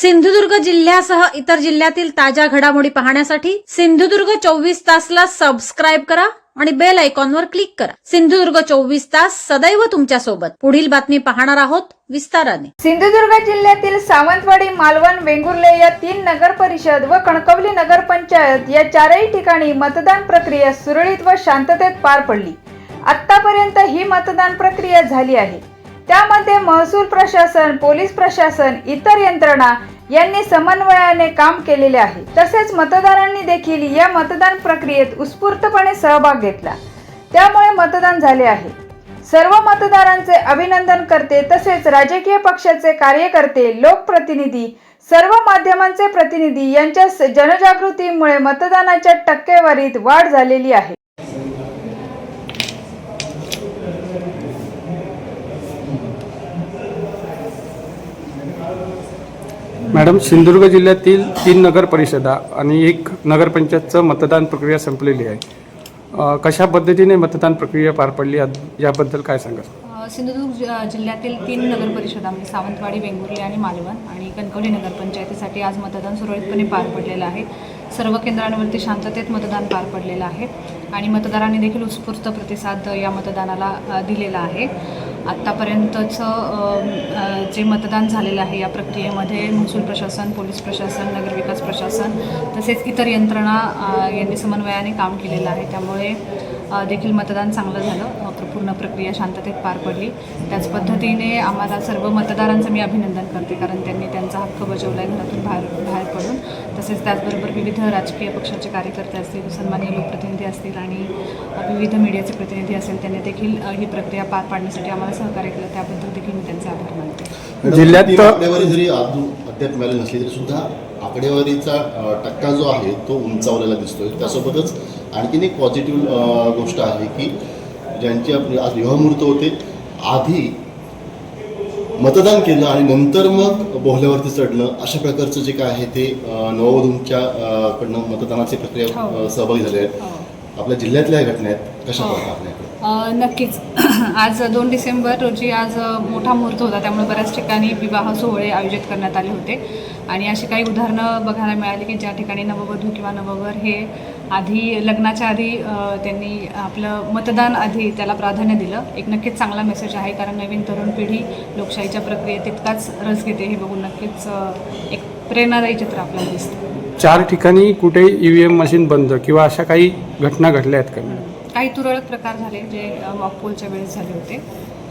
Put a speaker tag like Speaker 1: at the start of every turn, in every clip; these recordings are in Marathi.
Speaker 1: सिंधुदुर्ग जिल्ह्यासह इतर जिल्ह्यातील ताज्या घडामोडी पाहण्यासाठी सिंधुदुर्ग चोवीस तासला सबस्क्राईब करा आणि बेल आयकॉनवर क्लिक करा. सिंधुदुर्ग चोवीस तास सदैव तुमच्यासोबत. पुढील बातमी पाहणार आहोत विस्ताराने.
Speaker 2: सिंधुदुर्ग जिल्ह्यातील सावंतवाडी मालवण वेंगुर्ले या तीन नगर परिषद व कणकवली नगर पंचायत या चारही ठिकाणी मतदान प्रक्रिया सुरळीत व शांततेत पार पडली. आतापर्यंत ही मतदान प्रक्रिया झाली आहे. त्यामध्ये महसूल प्रशासन पोलीस प्रशासन इतर यंत्रणा यांनी समन्वयाने काम केलेले आहे. तसेच मतदारांनी देखील या मतदान प्रक्रियेत उत्स्फूर्तपणे सहभाग घेतला. त्यामुळे मतदान झाले आहे. सर्व मतदारांचे अभिनंदन करते. तसेच राजकीय पक्षाचे कार्यकर्ते लोकप्रतिनिधी सर्व माध्यमांचे प्रतिनिधी यांच्या स- जनजागृतीमुळे मतदानाच्या टक्केवारीत वाढ झालेली आहे.
Speaker 3: मॅडम सिंधुदुर्ग जिल्ह्यातील तीन नगर परिषदा आणि एक नगरपंचायतचं मतदान प्रक्रिया संपलेली आहे. कशा पद्धतीने मतदान प्रक्रिया पार पडली? याबद्दल काय सांगा
Speaker 4: सिंधुदुर्ग जिल्ह्यातील तीन नगर परिषदा म्हणजे सावंतवाडी वेंगुर्ले आणि मालवण आणि कणकवली नगरपंचायतीसाठी आज मतदान सुरळीतपणे पार पडलेलं आहे. सर्व केंद्रांवरती शांततेत मतदान पार पडलेलं आहे आणि मतदारांनी देखील उत्स्फूर्त प्रतिसाद या मतदानाला दिलेला आहे. आत्तापर्यंतचं जे मतदान झालेलं आहे या प्रक्रियेमध्ये महसूल प्रशासन पोलीस प्रशासन नगरविकास प्रशासन तसेच इतर यंत्रणा यांनी समन्वयाने काम केलेलं आहे. त्यामुळे देखील मतदान चांगलं झालं. पूर्ण प्रक्रिया शांततेत पार पडली. त्याच पद्धतीने आम्हाला सर्व मतदारांचं मी अभिनंदन करते कारण त्यांनी त्यांचा हक्क बजावला आहे घरातून बाहेर बाहेर पडून. तसेच त्याचबरोबर विविध राजकीय पक्षाचे कार्यकर्ते असतील सन्मान्य लोकप्रतिनिधी असतील आणि विविध मीडियाचे प्रतिनिधी असतील त्यांनी देखील ही प्रक्रिया पार पाडण्यासाठी आम्हाला सहकार्य केलं. त्याबद्दल देखील मी त्यांचे आभार मानते.
Speaker 3: जिल्ह्यात-
Speaker 5: आकडेवारी जरी अद्याप मिळाली नसली तरी सुद्धा आकडेवारीचा टक्का जो आहे तो उंचावलेला दिसतोय. त्यासोबतच आणखीन एक पॉझिटिव्ह गोष्ट आहे की ज्यांचे आपले आज विवाहमुहूर्त होते आधी मतदान केलं आणि नंतर मग बोहल्यावरती चढणं अशा प्रकारचं जे काय आहे ते नववधूंच्या कडनं मतदानाची प्रक्रिया
Speaker 4: हो.
Speaker 5: सहभागी झाले आहेत
Speaker 4: हो.
Speaker 5: आपल्या जिल्ह्यातल्या ह्या घटना आहेत कशा
Speaker 4: हो. नक्कीच. आज दोन डिसेंबर रोजी आज मोठा मुहूर्त होता. त्यामुळे बऱ्याच ठिकाणी विवाह सोहळे आयोजित करण्यात आले होते. आणि अशी काही उदाहरणं बघायला मिळाली की ज्या ठिकाणी नववधू किंवा नववर हे आधी लग्नाच्या आधी त्यांनी आपलं मतदान आधी त्याला प्राधान्य दिलं. एक नक्कीच चांगला मेसेज आहे कारण नवीन तरुण पिढी लोकशाहीच्या प्रक्रियेत तितकाच रस घेते हे बघून नक्कीच एक प्रेरणादायी चित्र आपल्याला दिसतं.
Speaker 3: चार ठिकाणी कुठे ई व्ही एम मशीन बंद किंवा अशा काही घटना घडल्या आहेत का?
Speaker 4: काही तुरळक प्रकार झाले जे मॉकपोलच्या वेळेस झाले होते.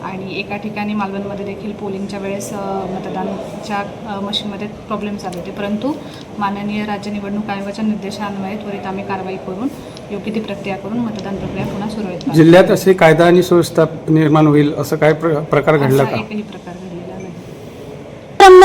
Speaker 4: आणि एका ठिकाणी मालवणमध्ये देखील पोलिंगच्या वेळेस मतदानच्या मशीनमध्ये प्रॉब्लेम झाले होते. परंतु माननीय राज्य निवडणूक आयोगाच्या निर्देशान्वये त्वरित आम्ही कारवाई करून योग्य ती प्रक्रिया करून मतदान प्रक्रिया पुन्हा सुरळीत
Speaker 3: जिल्ह्यात असे कायदा आणि सुव्यवस्था निर्माण होईल असं काय प्र- प्रकार घडला
Speaker 4: एकही प्रकार